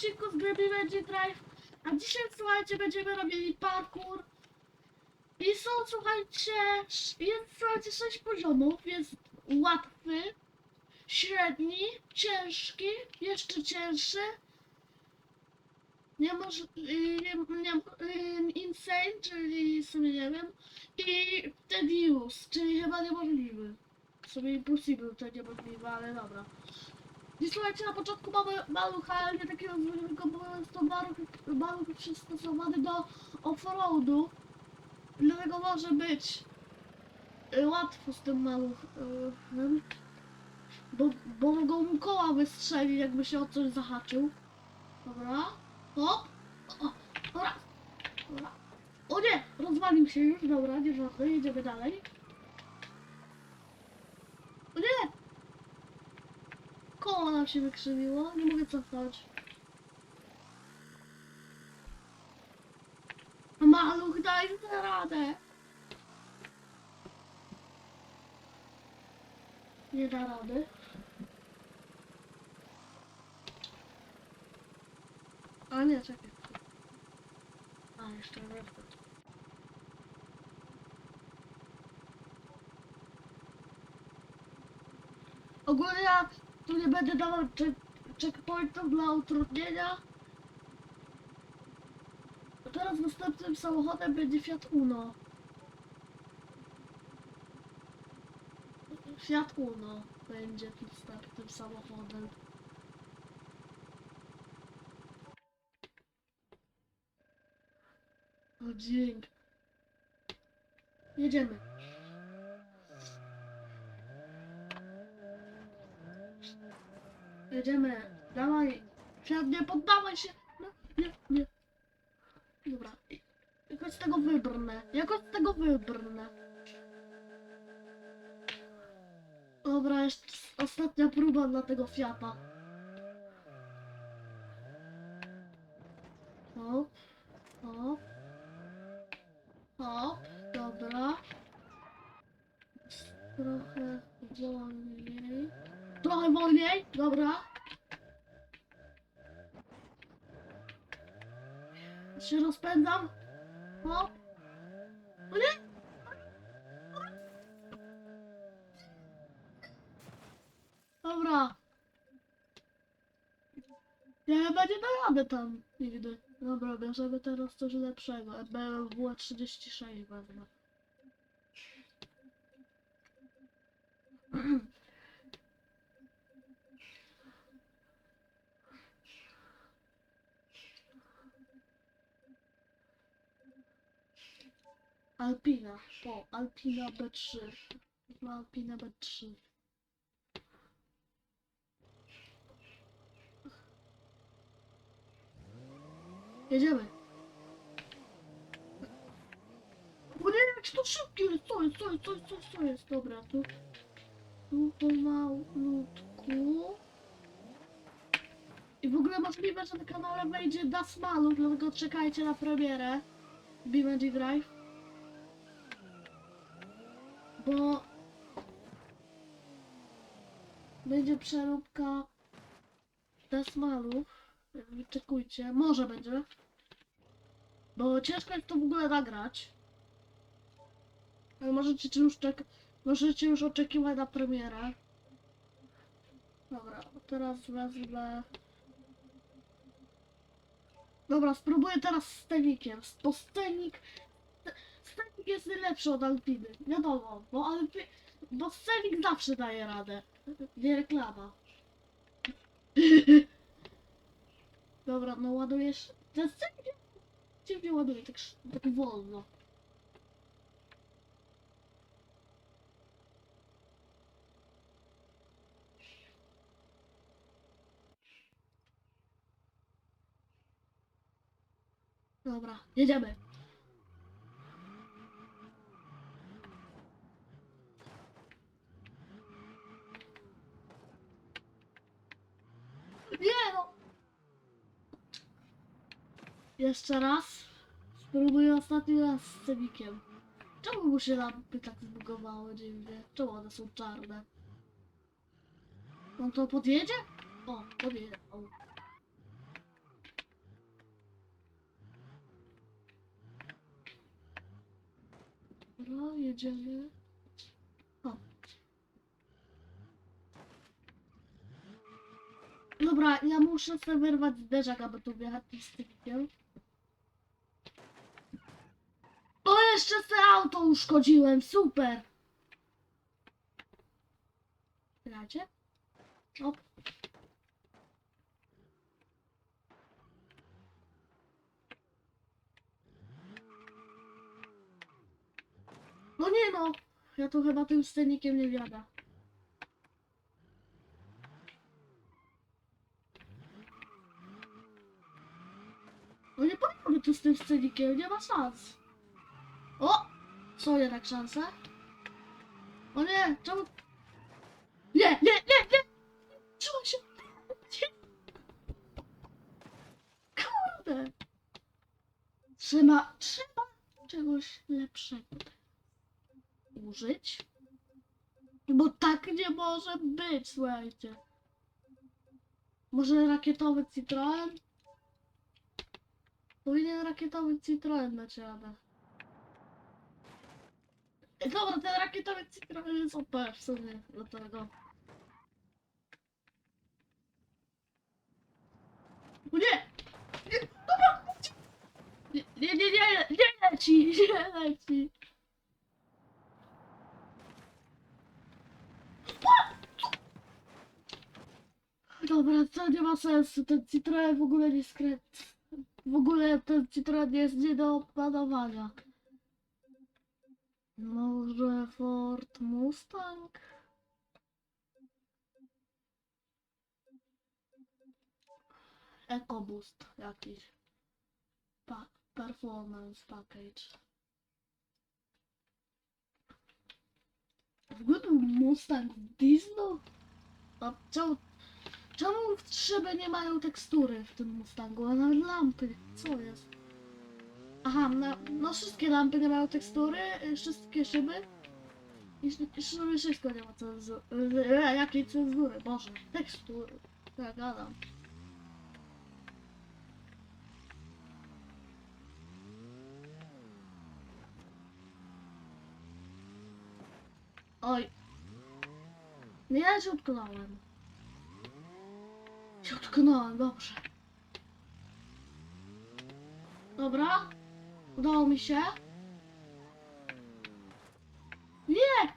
odcinku z gry będzie Drive. A dzisiaj, słuchajcie, będziemy robili parkour. I są, słuchajcie, jest, słuchajcie, sześć poziomów. Jest łatwy, średni, ciężki, jeszcze cięższy. Nie może, nie, nie, y, insane, czyli sobie nie wiem. I tedious, czyli chyba niemożliwy. W sumie impossible to niemożliwe, ale dobra. I słuchajcie, na początku mamy nie takiego jest to maluch, przystosowany do offroadu. Dlatego może być y, łatwo z tym maluchem. Bo, bo mogą mu koła wystrzelić, jakby się o coś zahaczył. Dobra. Hop. O, dobra. Dobra. O nie! Rozwalił się już, dobra, nie żartuję, jedziemy dalej. O nie! Koło nam się wykrzywiło, nie mogę cofnąć. Maluch, daj mi radę. Nie da rady. A nie, czekaj. A, jeszcze nie. Ogólnie tu nie będę dawał check checkpointów dla utrudnienia. Teraz następnym samochodem będzie Fiat Uno. Fiat Uno będzie następnym samochodem. O dzięki. Jedziemy. Jedziemy. Dawaj. Fiat, nie poddawaj się. No, nie, nie. Dobra. Jakoś z tego wybrnę. Jakoś z tego wybrnę. Dobra, jeszcze ostatnia próba dla tego Fiata. Hop. Hop. Hop. Dobra. Trochę wolniej. Trochę wolniej. Dobra. Się rozpędzam. Hop. O nie! Dobra. Ja chyba nie da radę tam nigdy. Dobra, bierzemy teraz coś lepszego. BMW 36 wezmę. Alpina, po, Alpina B3. Ma Alpina B3. Jedziemy. O nie, jak to szybkie jest, co jest, co jest, co jest, co jest, co jest, dobra, tu, tu pomalutku. I w ogóle możliwe, że na kanale wejdzie Das Maluch, dlatego czekajcie na premierę BeamNG Drive. Bo będzie przeróbka Das Maluch. Wyczekujcie, może będzie. Bo ciężko jest to w ogóle nagrać. Ale możecie już czek możecie już oczekiwać na premierę. Dobra, teraz wezmę... Dobra, spróbuję teraz z Stenikiem, bo Stenik... Jest najlepszy od Alpiny, wiadomo, bo Alpi... Bo Stenik zawsze daje radę. Nie reklama. Dobra, no ładujesz... Ten Stenik dziwnie ładuje, tak, tak wolno. Dobra, jedziemy. Jeszcze raz. Spróbuję ostatni raz z cebikiem. Czemu mu się lampy tak zbugowały dziwnie? Czemu one są czarne? On to podjedzie? O, podjedzie. O. Dobra, jedziemy. O. Dobra, ja muszę sobie wyrwać zderzak, aby tu wjechać z tykiem. Jeszcze se auto uszkodziłem, super! Czekajcie. O. No nie no! Ja tu chyba tym scenikiem nie wiadę. No nie pomogę tu z tym scenikiem, nie ma szans. Są jednak szanse. O nie, czemu... Nie, nie, nie, nie! Trzymaj się! Kurde! Trzyma, trzeba czegoś lepszego użyć. Bo tak nie może być, słuchajcie. Może rakietowy Citroen? Powinien rakietowy Citroen dać radę. Dobra, ten rakietowy Citroen jest OP w sumie do tego. O nie! nie! Dobra! Nie, nie, nie, nie, nie leci, nie leci. Dobra, to nie ma sensu, ten Citroen w ogóle nie skręt. W ogóle ten Citroen jest nie do opanowania. Może Ford Mustang? EcoBoost jakiś. Pa performance package. W ogóle Mustang diesel? A czemu, czemu szyby nie mają tekstury w tym Mustangu, a nawet lampy? Co jest? Aha, no, no wszystkie lampy nie mają tekstury, y, wszystkie szyby. I sz- i szyby wszystko nie ma cenzury. Jakiej cenzury? Boże, tekstury. Ja gadam. Oj. Nie, ja się utknąłem. Się utknąłem, dobrze. Dobra. Udało mi się. Nie!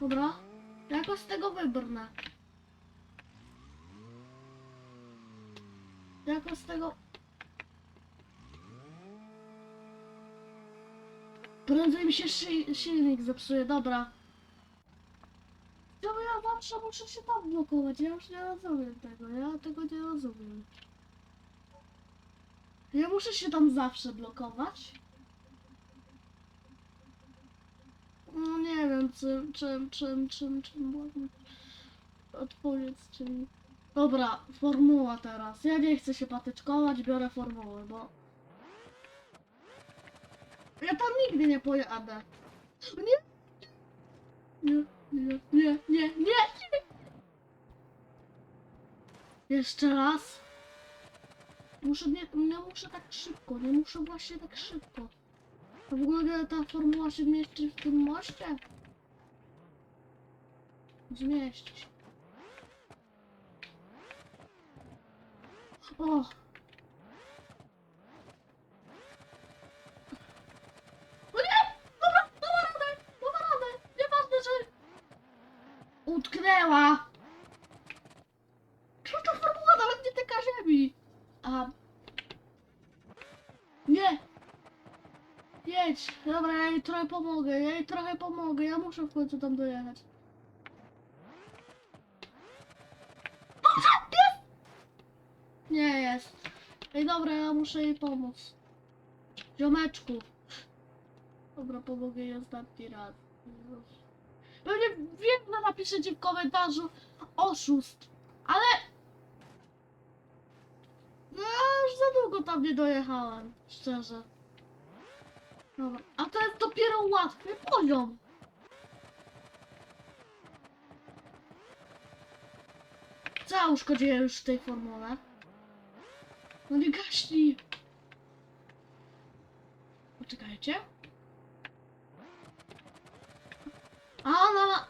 Dobra. Jakoś z tego wybrnę. Jakoś z tego... Prędzej mi się szy silnik zepsuje, dobra. Czemu ja zawsze muszę się tam blokować? Ja już nie rozumiem tego, ja tego nie rozumiem. Ja muszę się tam zawsze blokować? No nie wiem, czym, czym, czym, czym, czym można odpowiedz, czym... Dobra, formuła teraz. Ja nie chcę się patyczkować, biorę formułę, bo... Ja tam nigdy nie pojadę. Nie! Nie, nie, nie, nie, nie, nie! Jeszcze raz. Muszę, nie, nie muszę tak szybko, nie muszę właśnie tak szybko. A w ogóle ta formuła się mieści w tym moście? Zmieści się. O! O nie! Dobra, dobra radę! Dobra radę! Nieważne, że... Utknęła! Co to formuła nawet nie tyka ziemi? A... Nie! Jedź! Dobra, ja trochę pomogę, ja jej trochę pomogę, ja muszę w końcu tam dojechać. Nie jest. Ej, dobra, ja muszę jej pomóc. Ziomeczku. Dobra, pomogę jej ostatni raz. Pewnie wiem, napiszecie w komentarzu oszust, ale... No ja już za długo tam nie dojechałem, szczerze. Dobra, a to jest dopiero łatwy poziom. Co ja uszkodziłem już w tej formule? No nie gaśnij! Poczekajcie. A ona ma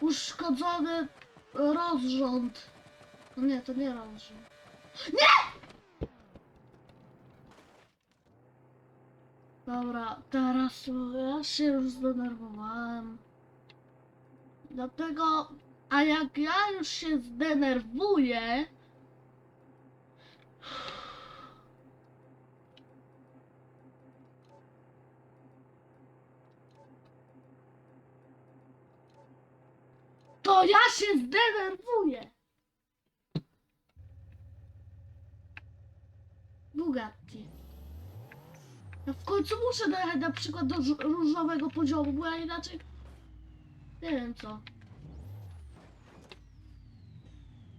uszkodzony rozrząd. No nie, to nie rozrząd. Nie! Dobra, teraz ja się już zdenerwowałem. Dlatego, a jak ja już się zdenerwuję, to ja się zdenerwuję. Bugatti. Ja końcu muszę dojechać na przykład do różowego poziomu, bo ja inaczej... Nie wiem co.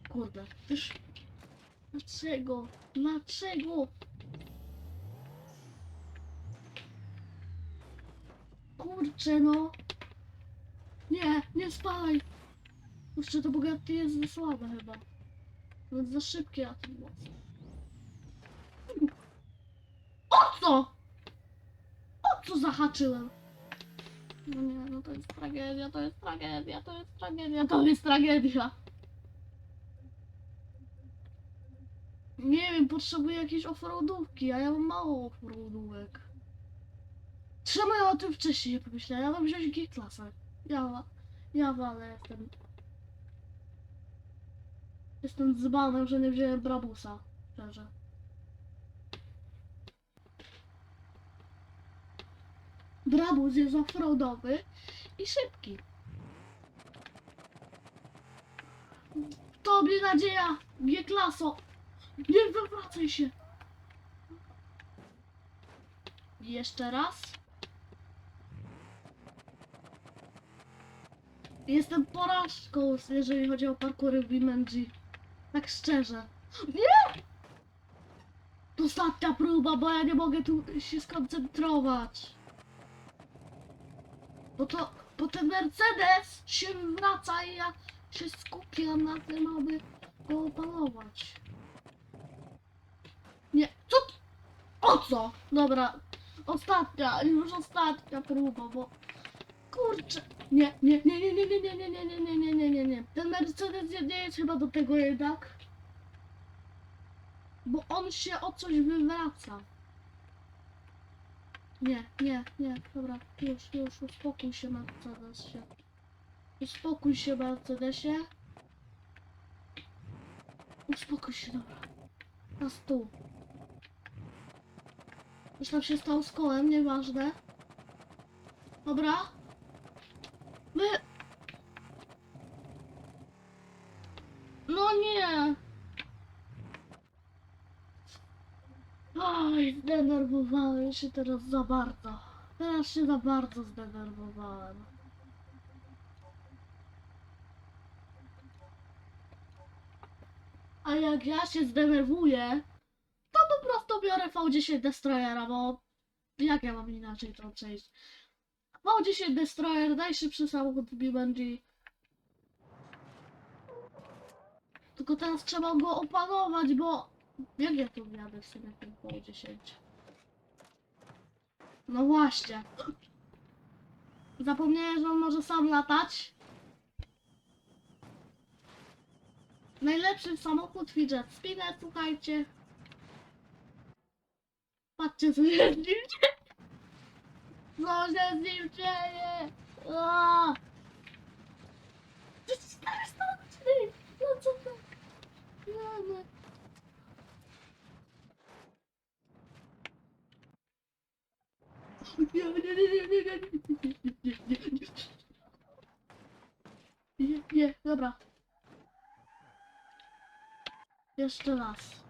Kurde, też... Dlaczego? Dlaczego? Kurczę no. Nie, nie spalaj. Jeszcze to Bugatti jest za słabe chyba. Nawet za szybkie, a to mocno. O co? Co zahaczyłem? No nie, no to jest tragedia, to jest tragedia, to jest tragedia, to jest tragedia. Nie wiem, potrzebuję jakiejś offroadówki, a ja mam mało offroadówek. Czemu ja o tym wcześniej nie pomyślałem? Ja mam wziąć G-klasę. Ja, ja walę jestem. Jestem dzbanem, że nie wziąłem Brabusa. Szczerze. Brabus jest offroadowy i szybki. Tobie nadzieja, G-klaso. Nie wywracaj się. Jeszcze raz. Jestem porażką, jeżeli chodzi o parkury w BeamNG. Tak szczerze. Nie! To ostatnia próba, bo ja nie mogę tu się skoncentrować. Bo to, bo ten Mercedes się wraca i ja się skupiam na tym, aby go opanować. Nie, co? O co? Dobra, ostatnia, już ostatnia próba, bo kurczę. Nie, nie, nie, nie, nie, nie, nie, nie, nie, nie, nie, nie, nie, nie. Ten Mercedes nie, nie jest chyba do tego jednak. Bo on się o coś wywraca. Nie, nie, nie, dobra, już, już, uspokój się Mercedesie. Uspokój się Mercedesie. Uspokój się, dobra. Na stół. Już tam się stało z kołem, nieważne. Dobra. My... No nie. Oj, zdenerwowałem się teraz za bardzo. Teraz się za bardzo zdenerwowałem. A jak ja się zdenerwuję, to po prostu biorę V10 Destroyera, bo jak ja mam inaczej to przejść? V10 Destroyer, najszybszy samochód w BMG. Tylko teraz trzeba go opanować, bo jak ja tu wjadę w sobie tym V10? No właśnie. Zapomniałem, że on może sam latać. Najlepszy samochód Fidget Spinner, słuchajcie. Patrzcie, co się z nim dzieje. Co się z nim dzieje? Aaa! To jest stary stary! No co Nie, nie, dobra. Jeszcze raz.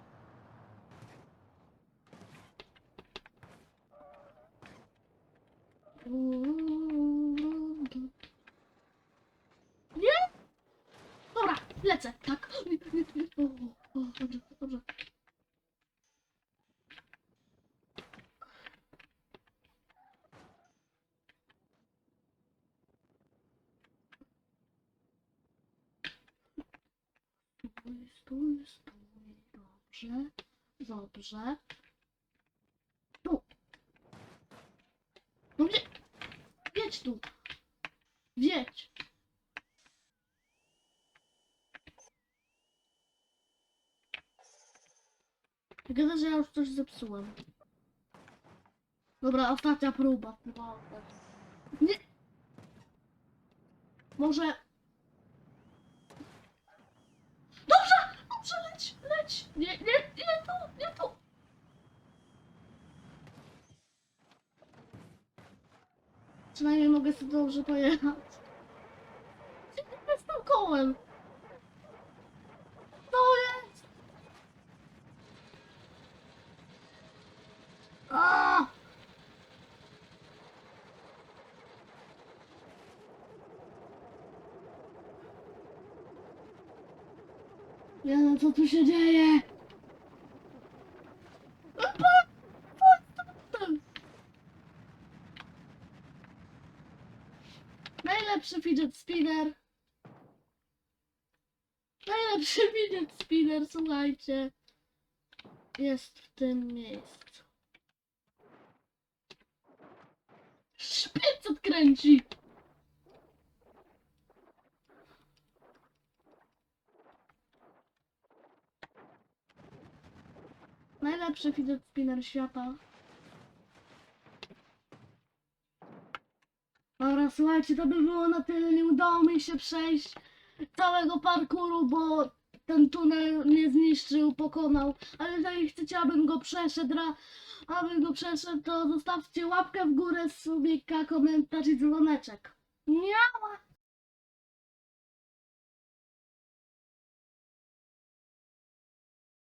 Nie? Dobra, lecę, tak. Dobrze, dobrze. stój, stój, stój. Dobrze, dobrze. Tu. No gdzie? Wiedź tu. Wiedź. Gada, tak że ja już coś zepsułem. Dobra, ostatnia próba. Nie. Może Przynajmniej mogę sobie dobrze pojechać. Jestem kołem. To jest! A! Nie no, co tu się dzieje? Pa- pa- tam. Najlepszy fidget spinner. Najlepszy fidget spinner, słuchajcie. Jest w tym miejscu. Szpic odkręci. Najlepszy fidget spinner świata. Dobra, słuchajcie, to by było na tyle. Nie udało mi się przejść całego parkuru, bo ten tunel mnie zniszczył, pokonał. Ale jeżeli chcecie, abym go przeszedł, abym go przeszedł, to zostawcie łapkę w górę, subika, komentarz i dzwoneczek. Miała!